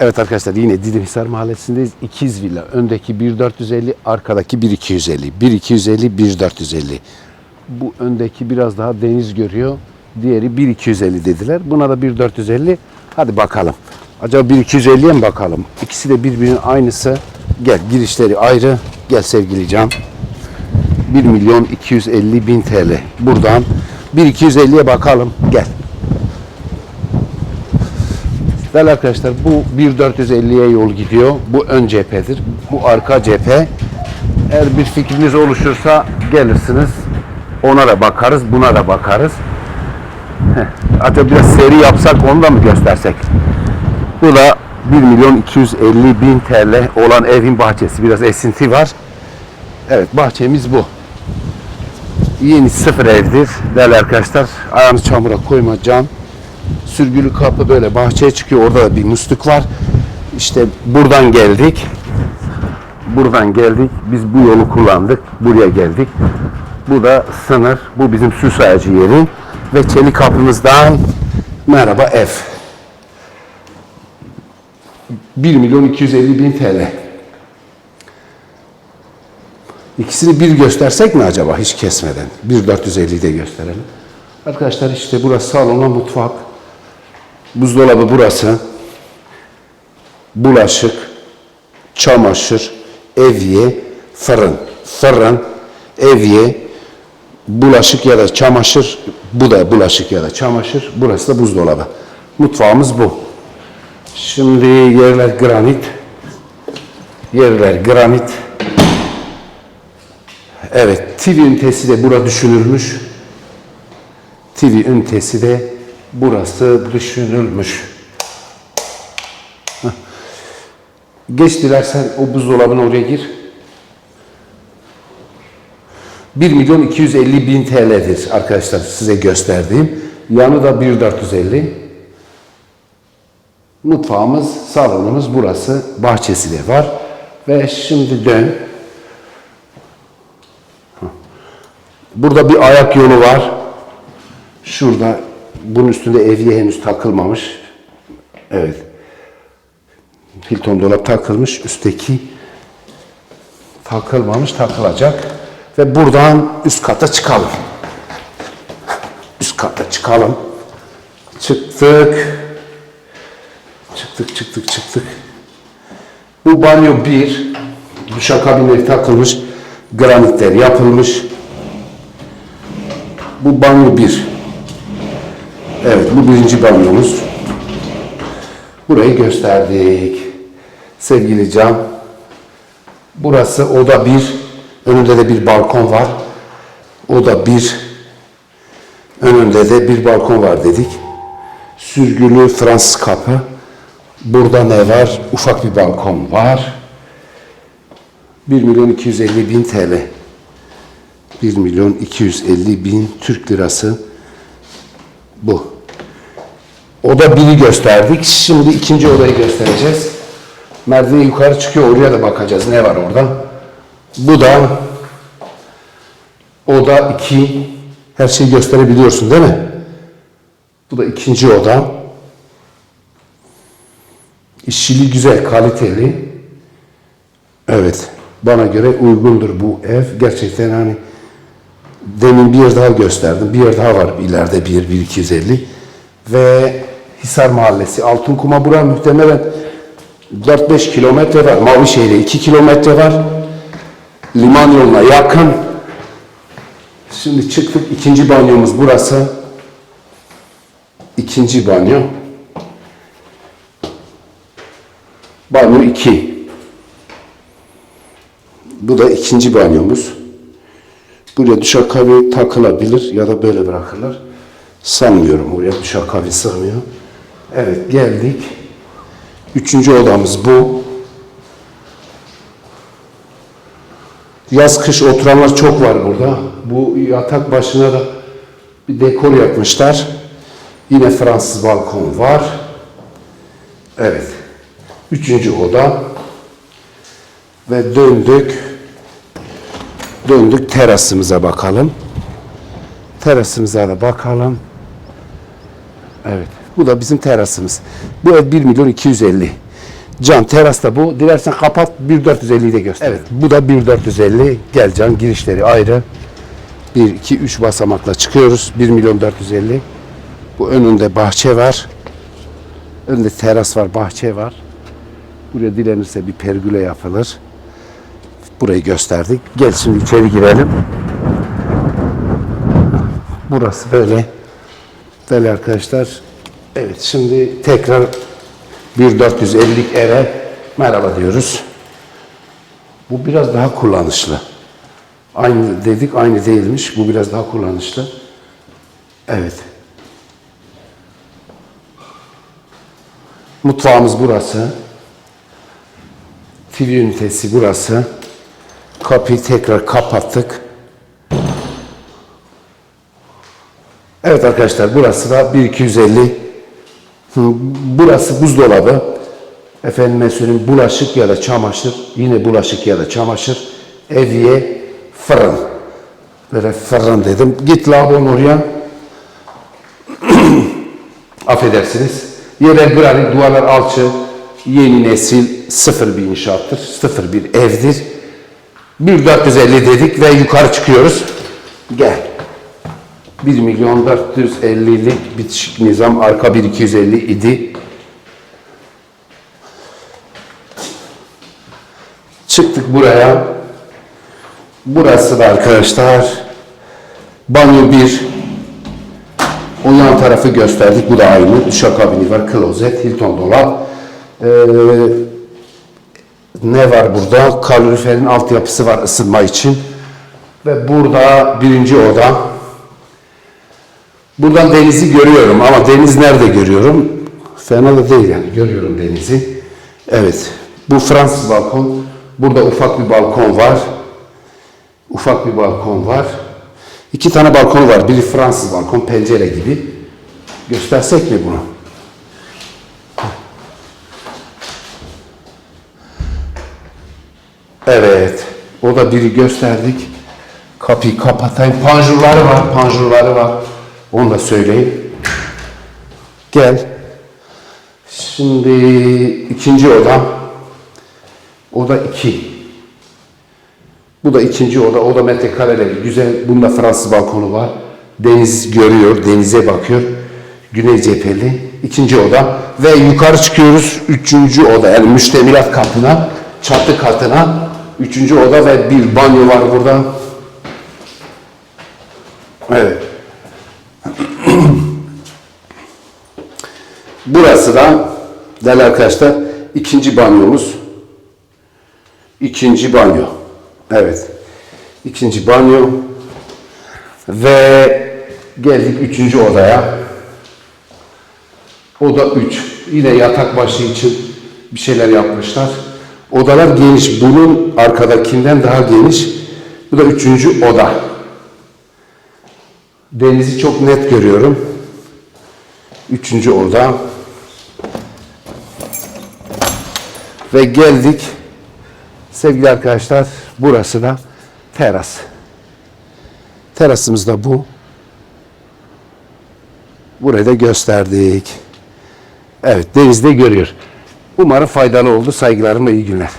Evet arkadaşlar yine Didimhisar Mahallesi'ndeyiz. İkiz villa. Öndeki 1450, arkadaki 1250. 1250, 1450. Bu öndeki biraz daha deniz görüyor. Diğeri 1250 dediler. Buna da 1450. Hadi bakalım. Acaba 1250'ye mi bakalım? İkisi de birbirinin aynısı. Gel girişleri ayrı. Gel sevgili Can. 1 milyon 250 bin TL. Buradan 1250'ye bakalım. Gel. Değerli arkadaşlar bu 1450'ye yol gidiyor. Bu ön cephedir. Bu arka cephe. Eğer bir fikriniz oluşursa gelirsiniz. Ona da bakarız, buna da bakarız. Heh, Acaba biraz seri yapsak onu da mı göstersek? Bu da 1 milyon 250 bin TL olan evin bahçesi. Biraz esinti var. Evet bahçemiz bu. Yeni sıfır evdir. Değerli arkadaşlar ayağını çamura koyma cam. Sürgülü kapı böyle bahçeye çıkıyor. Orada da bir musluk var. İşte buradan geldik. Buradan geldik. Biz bu yolu kullandık. Buraya geldik. Bu da sınır. Bu bizim süs ağacı yeri. Ve çelik kapımızdan merhaba ev. 1 milyon 250 bin TL. İkisini bir göstersek mi acaba hiç kesmeden? 1.450'yi de gösterelim. Arkadaşlar işte burası salona mutfak. Buzdolabı burası. Bulaşık, çamaşır, evye, fırın. Fırın, evye, bulaşık ya da çamaşır. Bu da bulaşık ya da çamaşır. Burası da buzdolabı. Mutfağımız bu. Şimdi yerler granit. Yerler granit. Evet, TV ünitesi de burada düşünülmüş. TV ünitesi de burası düşünülmüş. Geç dilersen o buzdolabına oraya gir. 1 milyon 250 bin TL'dir arkadaşlar size gösterdiğim. Yanı da 1450. Mutfağımız, salonumuz burası. Bahçesi de var. Ve şimdi dön. Burada bir ayak yolu var. Şurada bunun üstünde evye henüz takılmamış. Evet. Hilton dolap takılmış. Üstteki takılmamış, takılacak. Ve buradan üst kata çıkalım. Üst kata çıkalım. Çıktık. Çıktık, çıktık, çıktık. Bu banyo bir. Duşakabinleri takılmış. Granitler yapılmış. Bu banyo bir. Evet, bu birinci banyomuz. Burayı gösterdik. Sevgili Can, burası oda bir. Önünde de bir balkon var. Oda bir. Önünde de bir balkon var dedik. Sürgülü Fransız kapı. Burada ne var? Ufak bir balkon var. 1 milyon 250 bin TL. 1 milyon 250 bin Türk lirası bu. Oda biri gösterdik. Şimdi ikinci odayı göstereceğiz. Merdiven yukarı çıkıyor. Oraya da bakacağız. Ne var orada? Bu da oda iki. Her şeyi gösterebiliyorsun değil mi? Bu da ikinci oda. İşçiliği güzel, kaliteli. Evet. Bana göre uygundur bu ev. Gerçekten hani demin bir yer daha gösterdim. Bir yer daha var ileride bir yer, 1250. Ve Hisar Mahallesi, Altınkuma bura muhtemelen 4-5 kilometre var. Mavişehir'e 2 kilometre var. Liman yoluna yakın. Şimdi çıktık. ikinci banyomuz burası. İkinci banyo. Banyo 2. Bu da ikinci banyomuz. Buraya duşakabin takılabilir ya da böyle bırakırlar. Sanmıyorum oraya duşakabin sığmıyor. Evet geldik. Üçüncü odamız bu. Yaz kış oturanlar çok var burada. Bu yatak başına da bir dekor yapmışlar. Yine Fransız balkon var. Evet. Üçüncü oda. Ve döndük. Döndük terasımıza bakalım. Terasımıza da bakalım. Evet. Bu da bizim terasımız. Bu ev 1 milyon 250. Can terasta bu. Dilersen kapat 1450'yi de göster. Evet bu da 1450. Gel Can girişleri ayrı. 1, 2, 3 basamakla çıkıyoruz. 1 milyon 450. Bu önünde bahçe var. Önünde teras var, bahçe var. Buraya dilenirse bir pergüle yapılır. Burayı gösterdik. Gel şimdi içeri girelim. Burası böyle. Değerli arkadaşlar. Evet şimdi tekrar 1450'lik eve merhaba diyoruz. Bu biraz daha kullanışlı. Aynı dedik aynı değilmiş. Bu biraz daha kullanışlı. Evet. Mutfağımız burası. TV ünitesi burası. Kapıyı tekrar kapattık. Evet arkadaşlar burası da 1250. Hı, Burası buzdolabı. Efendime söyleyeyim bulaşık ya da çamaşır. Yine bulaşık ya da çamaşır. Evye fırın. Böyle fırın dedim. Git lavabonun oraya. Affedersiniz. Yerler granit, duvarlar alçı. Yeni nesil sıfır bir inşaattır. Sıfır bir evdir. 1450 dedik ve yukarı çıkıyoruz. Gel. 1 milyon 450'lik bitişik nizam arka 1250 idi. Çıktık buraya. Burası da arkadaşlar banyo 1. O yan tarafı gösterdik. Bu da aynı. Duşakabini var. Klozet, Hilton dolap. Ee, ne var burada? Kaloriferin altyapısı var ısınma için. Ve burada birinci oda. Buradan denizi görüyorum ama deniz nerede görüyorum? Fena da değil yani görüyorum denizi. Evet bu Fransız balkon. Burada ufak bir balkon var. Ufak bir balkon var. İki tane balkon var. Biri Fransız balkon pencere gibi. Göstersek mi bunu? Evet. O da biri gösterdik. Kapıyı kapatayım. Panjurları var. Panjurları var. Onu da söyleyeyim. Gel. Şimdi ikinci oda. Oda iki. Bu da ikinci oda. Oda metrekareleri güzel. Bunda Fransız balkonu var. Deniz görüyor. Denize bakıyor. Güney cepheli. İkinci oda. Ve yukarı çıkıyoruz. Üçüncü oda. Yani müştemilat katına. Çatı katına. Üçüncü oda ve bir banyo var burada. Evet. Burası da değerli arkadaşlar ikinci banyomuz. İkinci banyo. Evet. İkinci banyo. Ve geldik üçüncü odaya. Oda 3. Yine yatak başı için bir şeyler yapmışlar. Odalar geniş. Bunun arkadakinden daha geniş. Bu da üçüncü oda. Denizi çok net görüyorum. Üçüncü oda. Ve geldik. Sevgili arkadaşlar burası da teras. Terasımız da bu. Burayı da gösterdik. Evet denizde görüyor. Umarım faydalı oldu. Saygılarımla iyi günler.